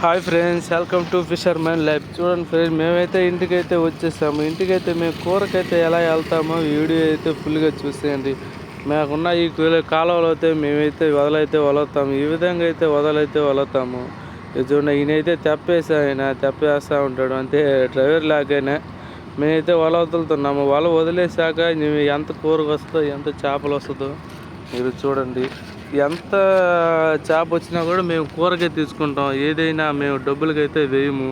Hi friends welcome to fisherman life చూడండి friends మేమైతే ఇంటికైతే వచ్చేసాము. ఇంటికైతే మేము కూరకైతే ఎలా వెళ్తామో వీడియో అయితే ఫుల్గా చూసేయండి. మాకున్న ఈ కూల- కాలువలో అయితే మేమైతే వదలైతే వదులుతాము. ఈ విధంగా అయితే వదలైతే వదులుతాము. చూడండి ఈయనైతే తెప్పేసా ఆయన తెప్పేస్తూ ఉంటాడు. అంతే డ్రైవర్ లాగానే మేమైతే వల వదులుతున్నాము వల వదిలేసాక ఇవి ఎంత కూరకు వస్తుందో ఎంత చేపలు వస్తుందో మీరు చూడండి. ఎంత చేప వచ్చినా కూడా మేము కూరకే తీసుకుంటాం. ఏదైనా మేము డబ్బులకైతే వేయము.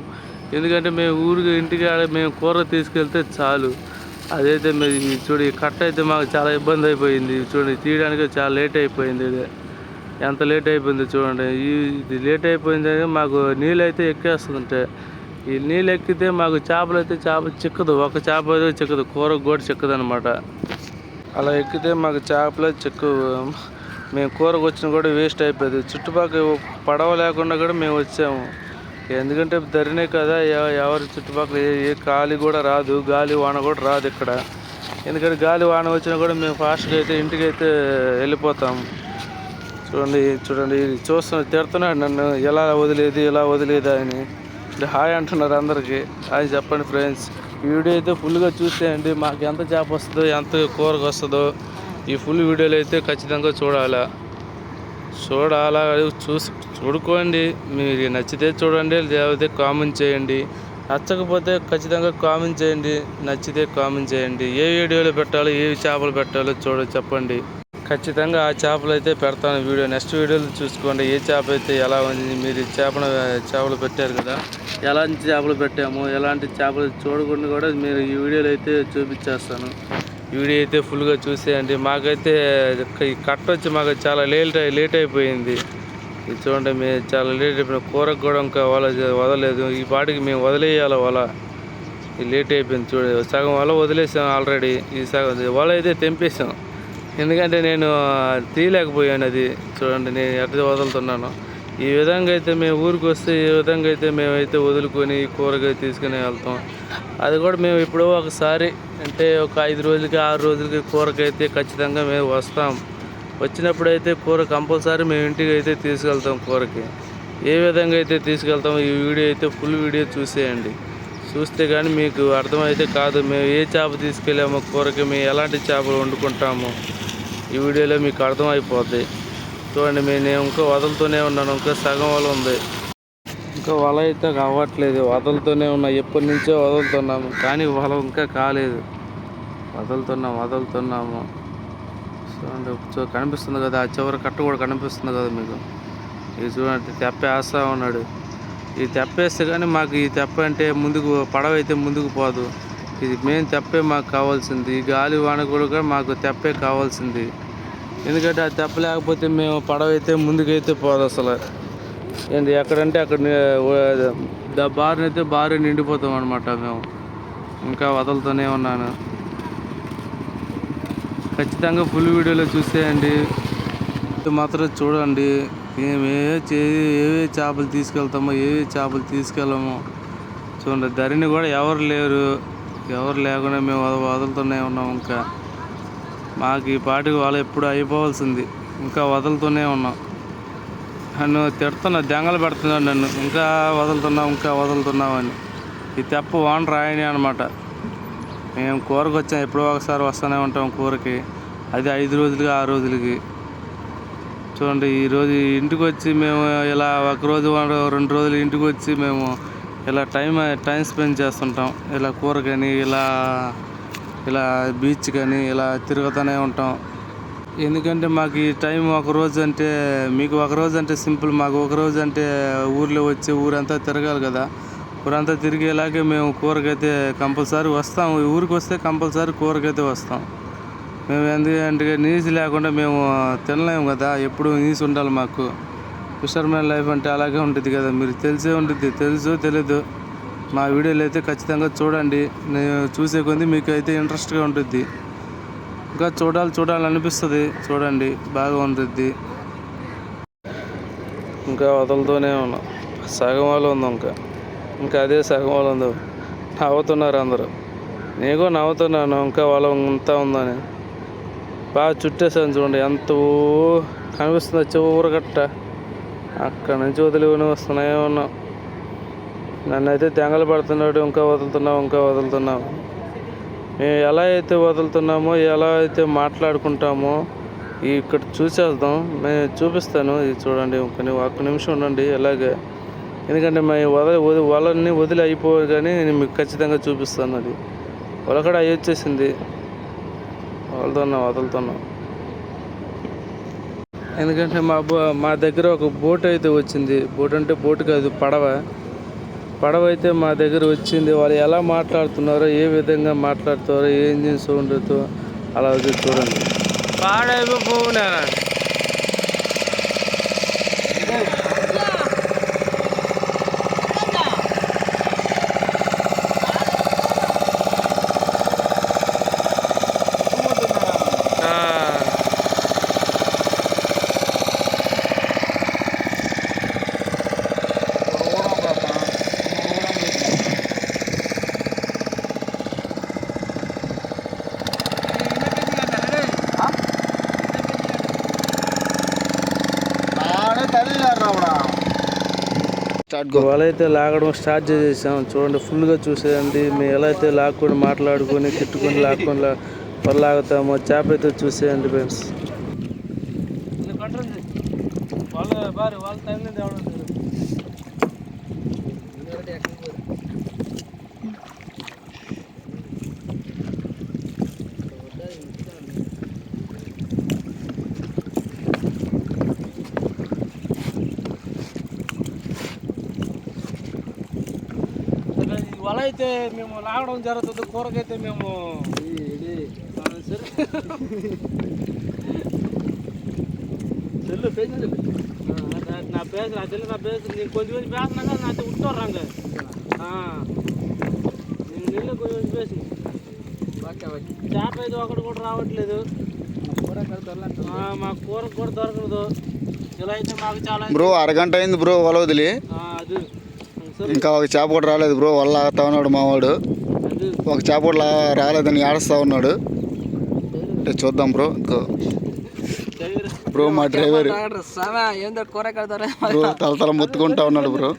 ఎందుకంటే మేము ఊరికి ఇంటికి మేము కూర తీసుకెళ్తే చాలు. అదైతే మీరు చూడు ఈ కట్ట అయితే మాకు చాలా ఇబ్బంది అయిపోయింది. చూడండి తీయడానికి చాలా లేట్ అయిపోయింది ఇది. ఎంత లేట్ అయిపోయింది చూడండి. ఈ ఇది లేట్ అయిపోయింది అని మాకు నీళ్ళు అయితే ఎక్కేస్తుంటే ఈ నీళ్ళు ఎక్కితే మాకు చేపలు అయితే చేప చిక్కదు. ఒక చేప అయితే చిక్కదు. కూరకు కూడా చిక్కదు అనమాట అలా ఎక్కితే మాకు చేపలు చిక్కవు. మేము కూరకు వచ్చిన కూడా వేస్ట్ అయిపోయింది. చుట్టుపక్కల పడవ లేకుండా కూడా మేము వచ్చాము. ఎందుకంటే ధరినే కదా ఎవ- ఎవరి చుట్టుపక్కల ఏ గాలి కూడా రాదు గాలి వాన కూడా రాదు ఇక్కడ. ఎందుకంటే గాలి వాన వచ్చినా కూడా మేము ఫాస్ట్గా అయితే ఇంటికి అయితే వెళ్ళిపోతాం. చూడండి చూడండి ఇది తిడుతున్నాడు నన్ను ఎలా వదిలేదు ఎలా వదిలేదా అని. హాయ్ అంటున్నారు అందరికీ. హాయ్ చెప్పండి ఫ్రెండ్స్. వీడియో అయితే ఫుల్గా చూసేయండి. మాకు ఎంత చేప వస్తుందో ఎంత కూరకు వస్తుందో. ఈ ఫుల్ వీడియోలు అయితే ఖచ్చితంగా చూడాలా. చూడాలా చూసి చూడుకోండి. మీరు నచ్చితే చూడండి లేకపోతే కామెంట్ చేయండి. నచ్చకపోతే ఖచ్చితంగా కామెంట్ చేయండి నచ్చితే కామెంట్ చేయండి. ఏ వీడియోలు పెట్టాలో ఏ చేపలు పెట్టాలో చూడ చెప్పండి. ఖచ్చితంగా ఆ చేపలు అయితే పెడతాను వీడియో. నెక్స్ట్ వీడియోలో చూసుకోండి ఏ చేప అయితే ఎలా ఉంది. మీరు చేపను చేపలు పెట్టారు కదా ఎలాంటి చేపలు పెట్టాము ఎలాంటి చేపలు చూడకుండా కూడా మీరు ఈ వీడియోలో అయితే చూపించేస్తాను. వీడియో అయితే ఫుల్గా చూసేయండి. మాకైతే ఈ కట్ట వచ్చి మాకు చాలా లేట్ లేట్ అయిపోయింది. ఇది చూడండి మేము చాలా లేట్ అయిపోయిన కూరకు కూడా ఇంకా వల వదలలేదు. ఈ పాటికి మేము వదిలేయాలి వల. ఇది లేట్ అయిపోయింది చూడ సగం వల వదిలేసాం ఆల్రెడీ. ఈ సగం వల అయితే తెంపేసాం. ఎందుకంటే నేను తీయలేకపోయాను అది చూడండి నేను ఎట్లా వదులుతున్నాను. ఈ విధంగా అయితే మేము ఊరికి వస్తే ఈ విధంగా అయితే మేమైతే వదులుకొని కూరగాయ తీసుకుని వెళ్తాం. అది కూడా మేము ఎప్పుడో ఒకసారి అంటే ఒక ఐదు రోజులకి ఆరు రోజులకి కూరకైతే ఖచ్చితంగా మేము వస్తాం. వచ్చినప్పుడైతే కూర కంపల్సరీ మేము ఇంటికి అయితే తీసుకెళ్తాం కూరకి. ఏ విధంగా అయితే తీసుకెళ్తాం ఈ వీడియో అయితే ఫుల్ వీడియో చూసేయండి. చూస్తే కానీ మీకు అర్థమైతే కాదు మేము ఏ చేప తీసుకెళ్ళాము కూరకి మేము ఎలాంటి చేపలు వండుకుంటాము. ఈ వీడియోలో మీకు అర్థమైపోద్ది. చూడండి మేము నేను ఇంకా వదులుతూనే ఉన్నాను. ఇంకా సగం వల ఉంది. ఇంకా వల అయితే అవ్వట్లేదు వదులుతూనే ఉన్నా. ఎప్పటి నుంచో వదులుతున్నాము. కానీ వల ఇంకా కాలేదు. వదులుతున్నాం వదులుతున్నాము. చూడండి కనిపిస్తుంది కదా. ఆ చివరి కట్ట కూడా కనిపిస్తుంది కదా మీకు. ఇది చూడండి తెప్పేస్తా ఉన్నాడు. ఈ తెప్పేస్తే కానీ మాకు ఈ తెప్ప అంటే ముందుకు పడవ అయితే ముందుకు పోదు. ఇది మెయిన్ తెప్పే మాకు కావాల్సింది. ఈ గాలి వాన కూడా మాకు తెప్పే కావాల్సింది. ఎందుకంటే అది తెప్ప లేకపోతే మేము పడవ అయితే ముందుకైతే పోదు అసలు. ఏంటి ఎక్కడంటే అక్కడ ని- ఓ- బారిని అయితే బారి నిండిపోతాం అనమాట మేము. ఇంకా వదులుతూనే ఉన్నాను. ఖచ్చితంగా ఫుల్ వీడియోలో చూసేయండి. మాత్రం చూడండి. మేము ఏ చే ఏవే చేపలు తీసుకెళ్తామో ఏవే చేపలు తీసుకెళ్ళామో చూడండి. ధరిని కూడా ఎవరు లేరు. ఎవరు లేకుండా మేము వదులుతూనే ఉన్నాం ఇంకా. మాకు ఈ పాటికి వాళ్ళు ఎప్పుడు అయిపోవాల్సింది. ఇంకా వదులుతూనే ఉన్నాం. నన్ను తిడుతున్నా దెంగలు పెడుతున్నాడు నన్ను. ఇంకా వదులుతున్నావు ఇంకా వదులుతున్నావు అని. ఈ తెప్ప వాన రాయని అనమాట. మేము కూరకు వచ్చాం ఎప్పుడో ఒకసారి వస్తూనే ఉంటాం కూరకి. అది ఐదు రోజులకి ఆరు రోజులకి. చూడండి ఈరోజు ఇంటికి వచ్చి మేము ఇలా ఒక రోజు రెండు రోజులు ఇంటికి వచ్చి మేము ఇలా టైం టైం స్పెండ్ చేస్తుంటాం. ఇలా కూరకని ఇలా ఇలా బీచ్ కానీ ఇలా తిరుగుతూనే ఉంటాం. ఎందుకంటే మాకు ఈ టైం ఒక రోజు అంటే మీకు ఒక రోజు అంటే సింపుల్ మాకు ఒక రోజు అంటే ఊర్లో వచ్చి ఊరంతా తిరగాలి కదా. ఊరంతా తిరిగేలాగే మేము కూరకైతే కంపల్సరీ వస్తాం. ఊరికి వస్తే కంపల్సరీ కూరకైతే వస్తాం. మేము ఎందుకంటే నీసు లేకుండా మేము తినలేము కదా. ఎప్పుడు నీసు ఉండాలి మాకు. ఫిషర్మెన్ లైఫ్ అంటే అలాగే ఉంటుంది కదా. మీరు తెలిసే ఉంటుంది తెలుసు తెలీదు. మా వీడియోలు అయితే ఖచ్చితంగా చూడండి. నేను చూసే కొద్ది మీకు అయితే ఇంట్రెస్ట్గా ఉంటుంది ఇంకా చూడాలి చూడాలనిపిస్తుంది. చూడండి బాగా ఉంటుంది ఇంకా వదులుతూనే ఉన్నాం. సగం వాళ్ళు ఉంది ఇంకా. ఇంకా అదే సగం వాళ్ళు ఉంది. నవ్వుతున్నారు అందరూ. నేను కూడా నవ్వుతున్నాను. ఇంకా వాళ్ళ ఇంత ఉందని. బాగా చుట్టేసాను చూడండి. ఎంత కనిపిస్తుంది చివరి గట్ట. అక్కడ నుంచి వదిలి వస్తున్నాయో ఉన్నాం నన్ను అయితే తెంగలు పడుతున్నాడు ఇంకా వదులుతున్నావు ఇంకా వదులుతున్నావు. మేము ఎలా అయితే వదులుతున్నామో ఎలా అయితే మాట్లాడుకుంటామో ఇక్కడ చూసేద్దాం. మేము చూపిస్తాను ఇది చూడండి ఒక ఒక్క నిమిషం ఉండండి ఎలాగే ఎందుకంటే మేము వదలి వది వలని వదిలి అయిపోవాలి కానీ నేను మీకు ఖచ్చితంగా చూపిస్తాను అది. వల కూడా అయ్యి వచ్చేసింది. వదులుతున్నాం వదులుతున్నాం. ఎందుకంటే మా మా దగ్గర ఒక బోట్ అయితే వచ్చింది. బోట్ అంటే బోట్ కాదు పడవ. పడవ అయితే మా దగ్గర వచ్చింది. వాళ్ళు ఎలా మాట్లాడుతున్నారో ఏ విధంగా మాట్లాడుతారో ఏ ఇంజిన్ సౌండ్తో అలా చూడండి. చూడండి పాడైపోయినా వల అయితే లాగడం స్టార్ట్ చేసేసాం. చూడండి ఫుల్గా చూసేయండి. మేము ఎలా అయితే లాక్కొని మాట్లాడుకొని తిట్టుకొని లాక్కొని లా- వల లాగుతామో చేప అయితే చూసేయండి ఫ్రెండ్స్ వల అయితే మేము లాగడం జరుగుతుంది కూరకైతే మేము సెల్లు పేజ్ నా పేజ్ నా చెల్లి నా పేరు నేను కొంచెం కొంచెం పేస్తున్నాగా నా ఉంటారు రంగ నేను నీళ్ళు కొంచెం కొంచెం పేసి చేప అయితే ఒకటి కూడా రావట్లేదు. మా కూర కూడా దొరకదు. ఇలా అయితే మాకు చాలా బ్రో అరగంట అయింది బ్రో వల వదిలి. అది. ఇంకా ఒక చేప కూడా రాలేదు బ్రో వల్ల ఆగుతా ఉన్నాడు మావాడు. ఒక చేప కూడా రాలేదని ఆడుస్తూ ఉన్నాడు. అంటే చూద్దాం బ్రో ఇంకో. బ్రో మా డ్రైవర్. బ్రో తలతల మొత్తుకుంటా ఉన్నాడు బ్రో.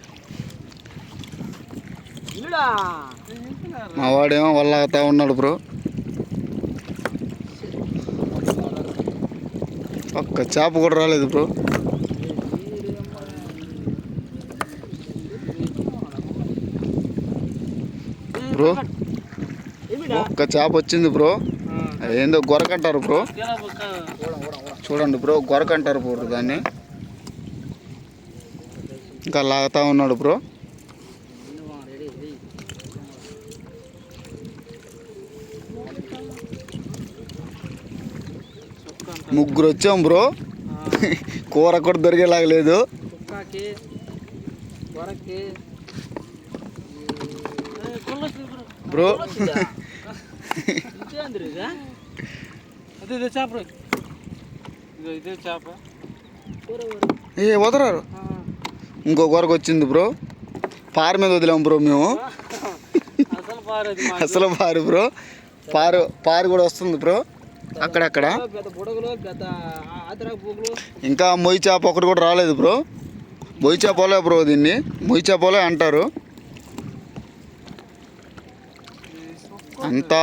మా వాడేమో వల్ల ఆగుతా ఉన్నాడు బ్రో. ఒక్క చేప కూడా రాలేదు బ్రో. బ్రో? ఒక్క చేప వచ్చింది బ్రో. ఏందో గొరకంటారు బ్రో. చూడండి బ్రో గొరకంటారు బ్రో దాన్ని. ఇంకా లాగుతా ఉన్నాడు బ్రో. ముగ్గురు వచ్చాం బ్రో. కూర కూడా దొరికేలాగా లేదు కుక్కకి కూరకి బ్రో ఇదే చేప. ఇదో చేప. ఏ వదరారు. ఇంకో కూరకు వచ్చింది బ్రో పార మీద వదిలాం బ్రో మేము. అసలు పారు బ్రో పారు పారు కూడా వస్తుంది బ్రో అక్కడక్కడ. ఇంకా మొయ్యి చేప ఒకటి కూడా రాలేదు బ్రో మొయ్యి చేపలే బ్రో దీన్ని. మొయ్యి చేపలే అంటారు. అంత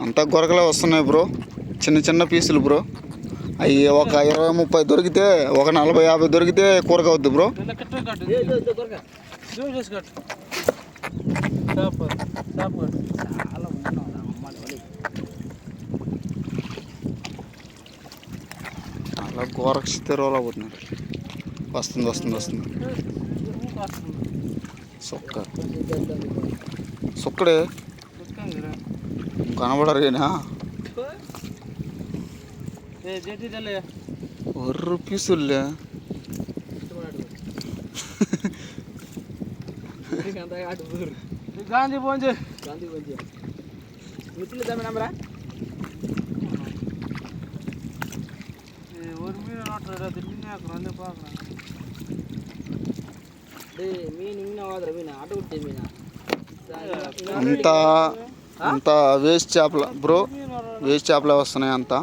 అంతా గొరకలే వస్తున్నాయి బ్రో. చిన్న చిన్న పీసులు బ్రో. అవి ఒక ఇరవై ముప్పై దొరికితే ఒక నలభై యాభై దొరికితే అవుద్ది బ్రో. కూరక అమ్మాలి వలి. అలా గోరక్షితే రోల్ అవుతున్నారు. వస్తుంది వస్తుంది వస్తుంది సుక్క సుక్కడే కనబడరేనా ఏ జెట్టి తెలే ఒర్రు పీసులే అంత ఆటు ఊరు గాంధీ ఫోన్ చేయి గాంధీ కొంచెం మిత్రులు తమ్మి నమ్మరా అంతా అంతా వేస్ట్ చేపల బ్రో వేస్ట్ చేపలే వస్తున్నాయి అంతా.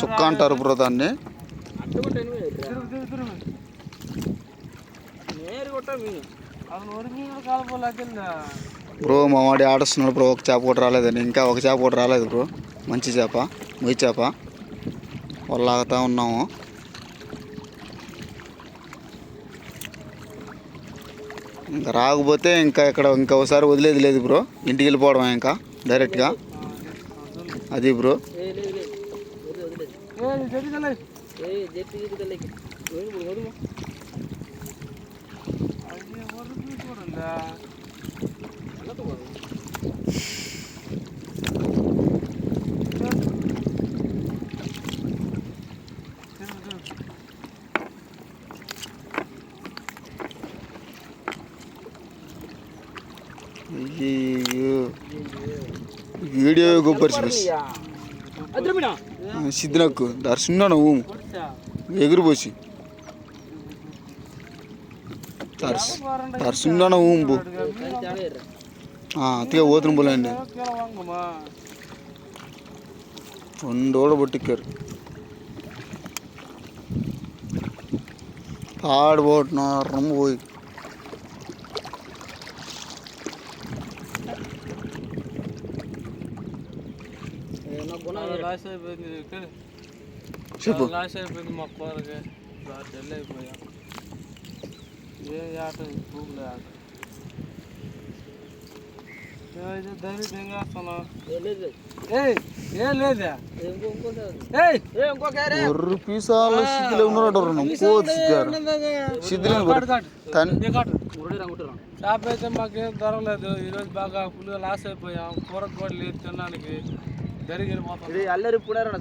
చుక్క అంటారు బ్రో దాన్ని. బ్రో మా వాడి ఆడుస్తున్నాడు బ్రో ఒక చేప కూడా రాలేదని. ఇంకా ఒక చేప కూడా రాలేదు బ్రో. మంచి చేప మొయ్యి చేప. వల్లాగుతూ ఉన్నాము ఇంకా రాకపోతే ఇంకా ఇక్కడ ఇంకా ఒకసారి లేదు బ్రో ఇంటికి వెళ్ళిపోవడం ఇంకా డైరెక్ట్గా అది బ్రో చూడండి లేదు లేదు వదిలేదు వదిలేదు ఏ జరిగలే ఏ జెట్టి గిట్టి తెలియక ఇప్పుడు వదుము అది ఒరి చూడండి అన్నట్టు పోదు తిరుగు తిరుగు అయ్యయ్యో. వీడియో అద్దరు మీనా సిద్ధినక్కు దర్శనం కొట్టా ఎగురుపోసి. దర్శనం బో ఎర్ర అతిగా పోతున్న పోలేండి కిలో వాంగమ్మా రెండు ఓడ పట్టిక్కారు పాడిపోతున్నారు రమ్మ పోయి. నాకు గుణ లాస్ అయిపోయింది ఇక్కడ చెప్పు లాస్ అయిపోయింది మా కూరకి డెల్ అయిపోయా ఏ ఆట భూమిలో ఆట ఏమైతే ధైర్యం తెంగేస్తున్నా ఏ లేదు లేదు ఏయ్ ఏం లేదా ఏ ఇంకో ఇంకో ఏయ్ ఏ ఇంకో క్యారే ఒర్రు పీసాలు సిద్ధిలో ఉన్నాడు కోతి సిద్ధారు సిద్ధిలేని కాటు కాటు తన్ ఇది కాటు మురళి రంగుంటున్నాం చేప అయితే మాకేం దొరకలేదు ఈరోజు బాగా ఫుల్గా లాస్ అయిపోయాం కూరకు కూడా లేదు తినడానికి జరిగి వెళ్ళిపోతాం ఇది అల్లరి పుడారన్న